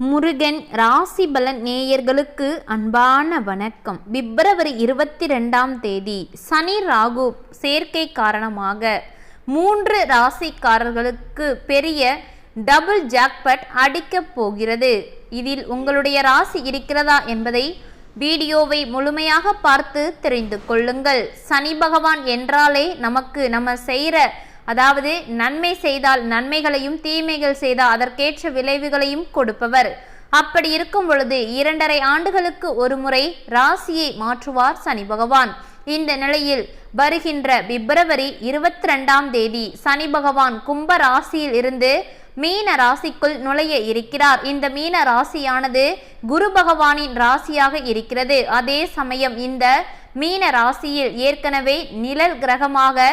முருகன் ராசி பலன் நேயர்களுக்கு அன்பான வணக்கம். பிப்ரவரி இருபத்தி ரெண்டாம் தேதி சனி ராகு சேர்க்கை காரணமாக மூன்று ராசிக்காரர்களுக்கு பெரிய டபுள் ஜாக்பட் அடிக்கப் போகிறது. இதில் உங்களுடைய ராசி இருக்கிறதா என்பதை வீடியோவை முழுமையாக பார்த்து தெரிந்து கொள்ளுங்கள். சனி பகவான் என்றாலே நமக்கு நம்ம செய்கிற அதாவது நன்மை செய்தால் நன்மைகளையும் தீமைகள் செய்தால் அதற்கேற்ற விளைவுகளையும் கொடுப்பவர். அப்படி இருக்கும் பொழுது இரண்டரை ஆண்டுகளுக்கு ஒரு முறை ராசியை மாற்றுவார் சனி பகவான். இந்த நிலையில் வருகின்ற பிப்ரவரி இருபத்தி ரெண்டாம் தேதி சனி பகவான் கும்ப ராசியில் இருந்து மீன ராசிக்குள் நுழைய இருக்கிறார். இந்த மீன ராசியானது குரு பகவானின் ராசியாக இருக்கிறது. அதே சமயம் இந்த மீன ராசியில் ஏற்கனவே நிழல் கிரகமாக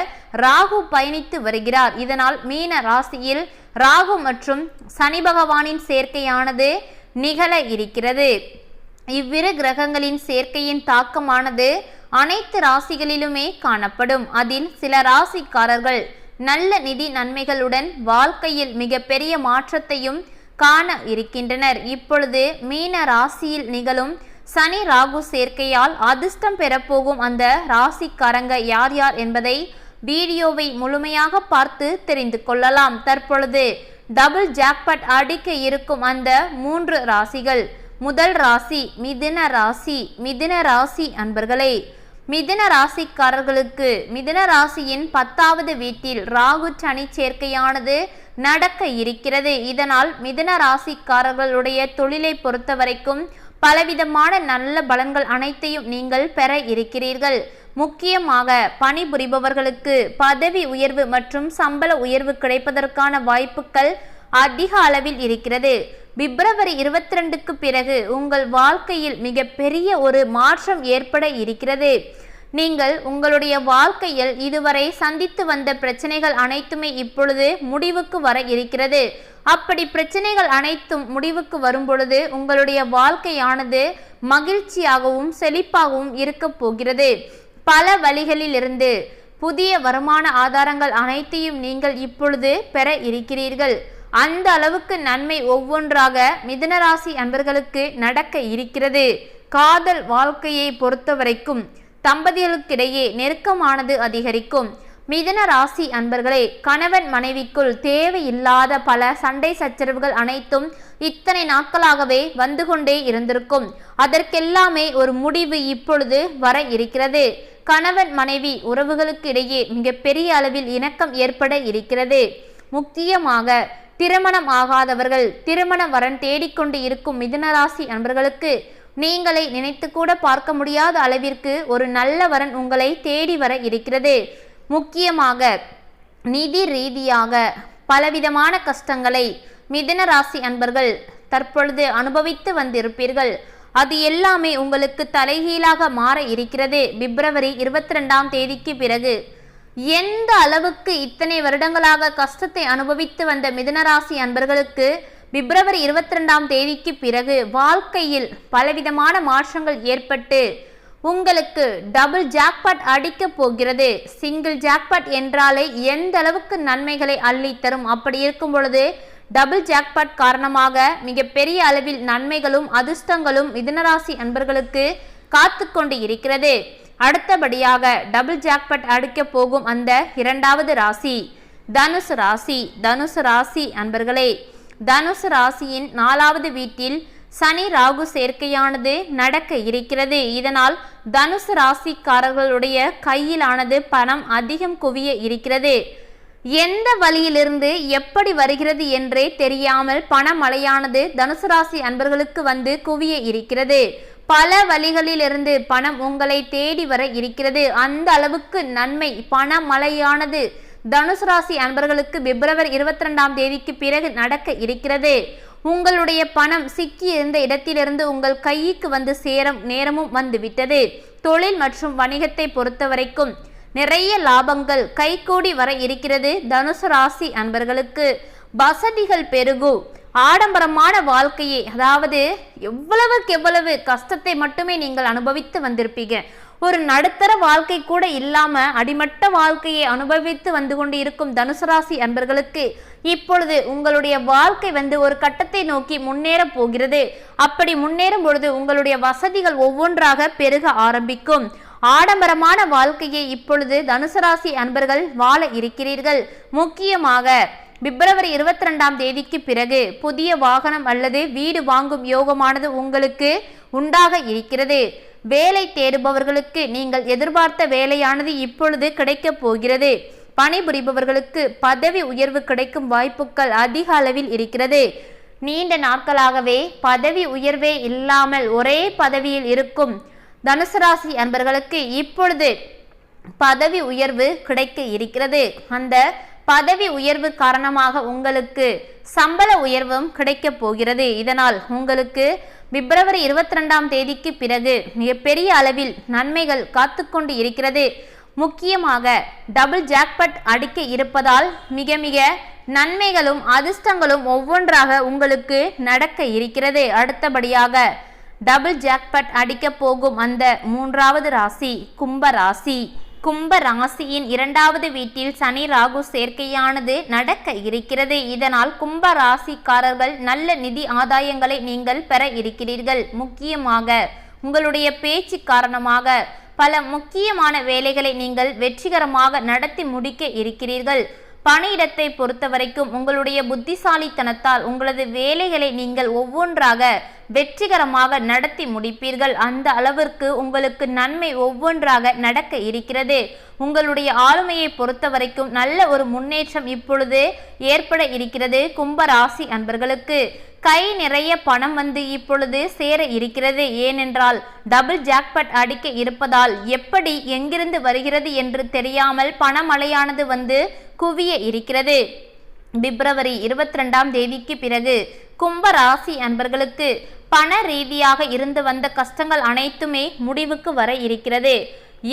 ராகு பயணித்து வருகிறார். இதனால் மீன ராசியில் ராகு மற்றும் சனி பகவானின் சேர்க்கையானது நிகழ இருக்கிறது. இவ்விரு கிரகங்களின் சேர்க்கையின் தாக்கமானது அனைத்து ராசிகளிலுமே காணப்படும். அதில் சில ராசிக்காரர்கள் நல்ல நிதி நன்மைகளுடன் வாழ்க்கையில் மிகப்பெரிய மாற்றத்தையும் காண இருக்கின்றனர். இப்பொழுது மீன ராசியில் நிகழும் சனி ராகு சேர்க்கையால் அதிர்ஷ்டம் பெறப்போகும் அந்த ராசிக்காரங்க யார் யார் என்பதை வீடியோவை முழுமையாக பார்த்து தெரிந்து கொள்ளலாம். தற்பொழுது டபுள் ஜாக்பட் அடிக்க இருக்கும் அந்த மூன்று ராசிகள். முதல் ராசி மிதுன ராசி மிதுன ராசி அன்பர்களே. மிதுன ராசிக்காரர்களுக்கு மிதுன ராசியின் பத்தாவது வீட்டில் ராகு சனி சேர்க்கையானது நடக்க இருக்கிறது. இதனால் மிதுன ராசிக்காரர்களுடைய தொழிலை பொறுத்தவரைக்கும் பலவிதமான நல்ல பலன்கள் அனைத்தையும் நீங்கள் பெற இருக்கிறீர்கள். முக்கியமாக பணிபுரிபவர்களுக்கு பதவி உயர்வு மற்றும் சம்பள உயர்வு கிடைப்பதற்கான வாய்ப்புகள் அதிக அளவில் இருக்கிறது. பிப்ரவரி இருபத்தி ரெண்டுக்கு பிறகு உங்கள் வாழ்க்கையில் மிகப்பெரிய ஒரு மாற்றம் ஏற்பட இருக்கிறது. நீங்கள் உங்களுடைய வாழ்க்கையில் இதுவரை சந்தித்து வந்த பிரச்சனைகள் அனைத்துமே இப்பொழுது முடிவுக்கு வர இருக்கிறது. அப்படி பிரச்சனைகள் அனைத்தும் முடிவுக்கு வரும்பொழுது உங்களுடைய வாழ்க்கையானது மகிழ்ச்சியாகவும் செழிப்பாகவும் இருக்க போகிறது. பல வழிகளிலிருந்து புதிய வருமான ஆதாரங்கள் அனைத்தையும் நீங்கள் இப்பொழுது பெற இருக்கிறீர்கள். அந்த அளவுக்கு நன்மை ஒவ்வொன்றாக மிதனராசி அன்பர்களுக்கு நடக்க இருக்கிறது. காதல் வாழ்க்கையை பொறுத்தவரைக்கும் தம்பதிகளுக்கிடையே நெருக்கமானது அதிகரிக்கும். மிதன ராசி அன்பர்களே கணவன் மனைவிக்குள் தேவையில்லாத பல சண்டை சச்சரவுகள் அனைத்தும் இத்தனை நாட்களாகவே வந்து கொண்டே இருந்திருக்கும். அதற்கெல்லாமே ஒரு முடிவு இப்பொழுது வர இருக்கிறது. கணவன் மனைவி உறவுகளுக்கு இடையே மிகப்பெரிய அளவில் இணக்கம் ஏற்பட இருக்கிறது. முக்கியமாக திருமணம் ஆகாதவர்கள் திருமண வரன் தேடிக்கொண்டு இருக்கும் மிதுனராசி அன்பர்களுக்கு நீங்களை நினைத்து கூட பார்க்க முடியாத அளவிற்கு ஒரு நல்ல வரன் உங்களை தேடி வர இருக்கிறது. முக்கியமாக நிதி ரீதியாக பலவிதமான கஷ்டங்களை மிதன ராசி அன்பர்கள் தற்பொழுது அனுபவித்து வந்திருப்பீர்கள். அது எல்லாமே உங்களுக்கு தலைகீழாக மாற இருக்கிறது. பிப்ரவரி இருபத்தி ரெண்டாம் தேதிக்கு பிறகு எந்த அளவுக்கு இத்தனை வருடங்களாக கஷ்டத்தை அனுபவித்து வந்த மிதனராசி அன்பர்களுக்கு பிப்ரவரி இருபத்தி ரெண்டாம் தேதிக்கு பிறகு வாழ்க்கையில் பலவிதமான மாற்றங்கள் ஏற்பட்டு உங்களுக்கு டபுள் ஜாக்பாட் அடிக்க போகிறது. சிங்கிள் ஜாக்பாட் என்றாலே எந்த அளவுக்கு நன்மைகளை அள்ளி தரும்? அப்படி இருக்கும் பொழுது டபுள் ஜாக்பாட் காரணமாக மிகப்பெரிய அளவில் நன்மைகளும் அதிர்ஷ்டங்களும் மிதனராசி அன்பர்களுக்கு காத்து கொண்டு இருக்கிறது. அடுத்தபடியாக டபுள் ஜாக்பாட் அடிக்க போகும் அந்த இரண்டாவது ராசி தனுசு ராசி. தனுசு ராசி அன்பர்களே தனுசு ராசியின் நாலாவது வீட்டில் சனி ராகு சேர்க்கையானது நடக்க இருக்கிறது. இதனால் தனுசு ராசிக்காரர்களுடைய கையிலானது பணம் அதிகம் குவிய இருக்கிறது. எந்த வழியிலிருந்து எப்படி வருகிறது என்றே தெரியாமல் பணமழையானது தனுசு ராசி அன்பர்களுக்கு வந்து குவிய இருக்கிறது. பல வழிகளிலிருந்து பணம் உங்களை தேடி வர இருக்கிறது. அந்த அளவுக்கு நன்மை பணமழையானது தனுசு ராசி அன்பர்களுக்கு பிப்ரவரி இருபத்தி ரெண்டாம் தேதிக்கு பிறகு நடக்க இருக்கிறது. உங்களுடைய பணம் சிக்கி இருந்த இடத்திலிருந்து உங்கள் கைக்கு வந்து சேரும் நேரமும் வந்துவிட்டது. தொழில் மற்றும் வணிகத்தை பொறுத்த வரைக்கும் நிறைய லாபங்கள் கைகூடி வர இருக்கிறது தனுசு ராசி அன்பர்களுக்கு. வசதிகள் பெருகும் ஆடம்பரமான வாழ்க்கையை அதாவது எவ்வளவுக்கு எவ்வளவு கஷ்டத்தை மட்டுமே நீங்கள் அனுபவித்து வந்திருப்பீங்க. ஒரு நடுத்தர வாழ்க்கை கூட இல்லாம அடிமட்ட வாழ்க்கையை அனுபவித்து வந்து கொண்டு இருக்கும் தனுசு ராசி அன்பர்களுக்கு இப்பொழுது உங்களுடைய வாழ்க்கை வந்து ஒரு கட்டத்தை நோக்கி முன்னேற போகிறது. அப்படி முன்னேறும் பொழுது உங்களுடைய வசதிகள் ஒவ்வொன்றாக பெருக ஆரம்பிக்கும். ஆடம்பரமான வாழ்க்கையை இப்பொழுது தனுசராசி அன்பர்கள் வாழ இருக்கிறீர்கள். முக்கியமாக பிப்ரவரி இருபத்தி ரெண்டாம் தேதிக்கு பிறகு புதிய வாகனம் அல்லது வீடு வாங்கும் யோகமானது உங்களுக்கு உண்டாக இருக்கிறது. வேலை தேடுபவர்களுக்கு நீங்கள் எதிர்பார்த்த வேலையானது இப்பொழுது கிடைக்கப் போகிறது. பணிபுரிபவர்களுக்கு பதவி உயர்வு கிடைக்கும் வாய்ப்புகள் அதிக அளவில் இருக்கிறது. நீண்ட நாட்களாகவே பதவி உயர்வே இல்லாமல் ஒரே பதவியில் இருக்கும் தனுசு ராசி அன்பர்களுக்கு இப்பொழுது பதவி உயர்வு கிடைக்க இருக்கிறது. அந்த பதவி உயர்வு காரணமாக உங்களுக்கு சம்பள உயர்வும் கிடைக்கப் போகிறது. இதனால் உங்களுக்கு பிப்ரவரி இருபத்தி ரெண்டாம் தேதிக்கு பிறகு மிகப்பெரிய அளவில் நன்மைகள் காத்துக்கொண்டு இருக்கிறது. முக்கியமாக டபுள் ஜாக்பட் அடிக்க இருப்பதால் மிக மிக நன்மைகளும் அதிர்ஷ்டங்களும் ஒவ்வொன்றாக உங்களுக்கு நடக்க இருக்கிறது. அடுத்தபடியாக டபுள் ஜாக்பட் அடிக்க போகும் அந்த மூன்றாவது ராசி கும்ப ராசி. கும்ப ராசியின் இரண்டாவது வீட்டில் சனி ராகு சேர்க்கையானது நடக்க இருக்கிறது. இதனால் கும்ப ராசிக்காரர்கள் நல்ல நிதி ஆதாயங்களை நீங்கள் பெற இருக்கிறீர்கள். முக்கியமாக உங்களுடைய பேச்சு காரணமாக பல முக்கியமான வேலைகளை நீங்கள் வெற்றிகரமாக நடத்தி முடிக்க இருக்கிறீர்கள். பணியிடத்தை பொறுத்த வரைக்கும் உங்களுடைய புத்திசாலித்தனத்தால் உங்களது வேலைகளை நீங்கள் ஒவ்வொன்றாக வெற்றிகரமாக நடத்தி முடிப்பீர்கள். அந்த அளவிற்கு உங்களுக்கு நன்மை ஒவ்வொன்றாக நடக்க இருக்கிறது. உங்களுடைய ஆளுமையை பொறுத்த வரைக்கும் நல்ல ஒரு முன்னேற்றம் இப்பொழுது ஏற்பட இருக்கிறது கும்பராசி அன்பர்களுக்கு. கை நிறைய பணம் வந்து இப்பொழுது சேர இருக்கிறது. ஏனென்றால் டபுள் ஜாக்பட் அடிக்க இருப்பதால் எப்படி எங்கிருந்து வருகிறது என்று தெரியாமல் பணமழையானது வந்து குவிய இருக்கிறது. பிப்ரவரி இருபத்தி ரெண்டாம் தேதிக்கு பிறகு கும்ப ராசி அன்பர்களுக்கு பண ரீதியாக இருந்து வந்த கஷ்டங்கள் அனைத்துமே முடிவுக்கு வர இருக்கிறது.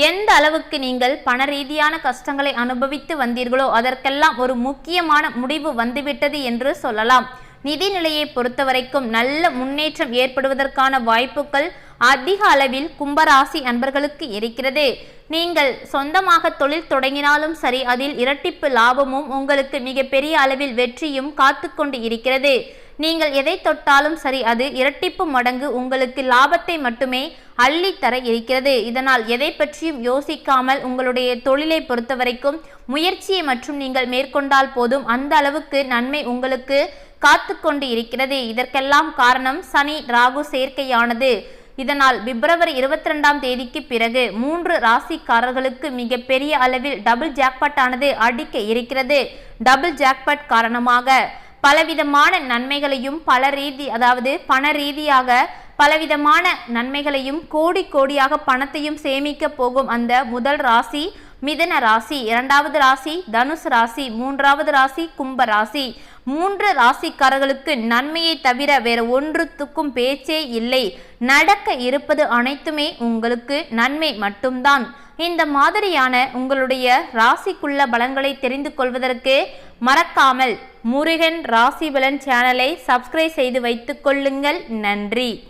எந்த அளவுக்கு நீங்கள் பண ரீதியான கஷ்டங்களை அனுபவித்து வந்தீர்களோ அதற்கெல்லாம் ஒரு முக்கியமான முடிவு வந்துவிட்டது என்று சொல்லலாம். நிதி நிலையை பொறுத்தவரைக்கும் நல்ல முன்னேற்றம் ஏற்படுவதற்கான வாய்ப்புகள் அதிக அளவில் கும்பராசி அன்பர்களுக்கு இருக்கிறது. நீங்கள் சொந்தமாக தொழில் தொடங்கினாலும் சரி அதில் இரட்டிப்பு லாபமும் உங்களுக்கு மிகப்பெரிய அளவில் வெற்றியும் காத்து கொண்டு இருக்கிறது. நீங்கள் எதை தொட்டாலும் சரி அது இரட்டிப்பு மடங்கு உங்களுக்கு லாபத்தை மட்டுமே அள்ளி தர இருக்கிறது. இதனால் எதை பற்றியும் யோசிக்காமல் உங்களுடைய தொழிலை பொறுத்தவரைக்கும் முயற்சியை மற்றும் நீங்கள் மேற்கொண்டால் போதும். அந்த அளவுக்கு நன்மை உங்களுக்கு காத்து கொண்டு இருக்கிறது. இதற்கெல்லாம் காரணம் சனி ராகு சேர்க்கையானது. இதனால் பிப்ரவரி இருபத்தி ரெண்டாம் தேதிக்கு பிறகு மூன்று ராசிக்காரர்களுக்கு மிக பெரிய அளவில் டபுள் ஜாக்பாட் ஆனது அடிக்க இருக்கிறது. டபுள் ஜாக்பாட் காரணமாக பலவிதமான நன்மைகளையும் பல ரீதி அதாவது பண ரீதியாக பலவிதமான நன்மைகளையும் கோடி கோடியாக பணத்தையும் சேமிக்க போகும் அந்த முதல் ராசி மிதன ராசி. இரண்டாவது ராசி தனுசு ராசி. மூன்றாவது ராசி கும்ப ராசி. மூன்று ராசிக்காரர்களுக்கு நன்மையை தவிர வேற ஒன்றுத்துக்கும் பேச்சே இல்லை. நடக்க இருப்பது அனைத்துமே உங்களுக்கு நன்மை மட்டும்தான். இந்த மாதிரியான உங்களுடைய ராசிக்குள்ள பலன்களை தெரிந்து கொள்வதற்கு மறக்காமல் முருகன் ராசி பலன் சேனலை சப்ஸ்கிரைப் செய்து வைத்துக் கொள்ளுங்கள். நன்றி.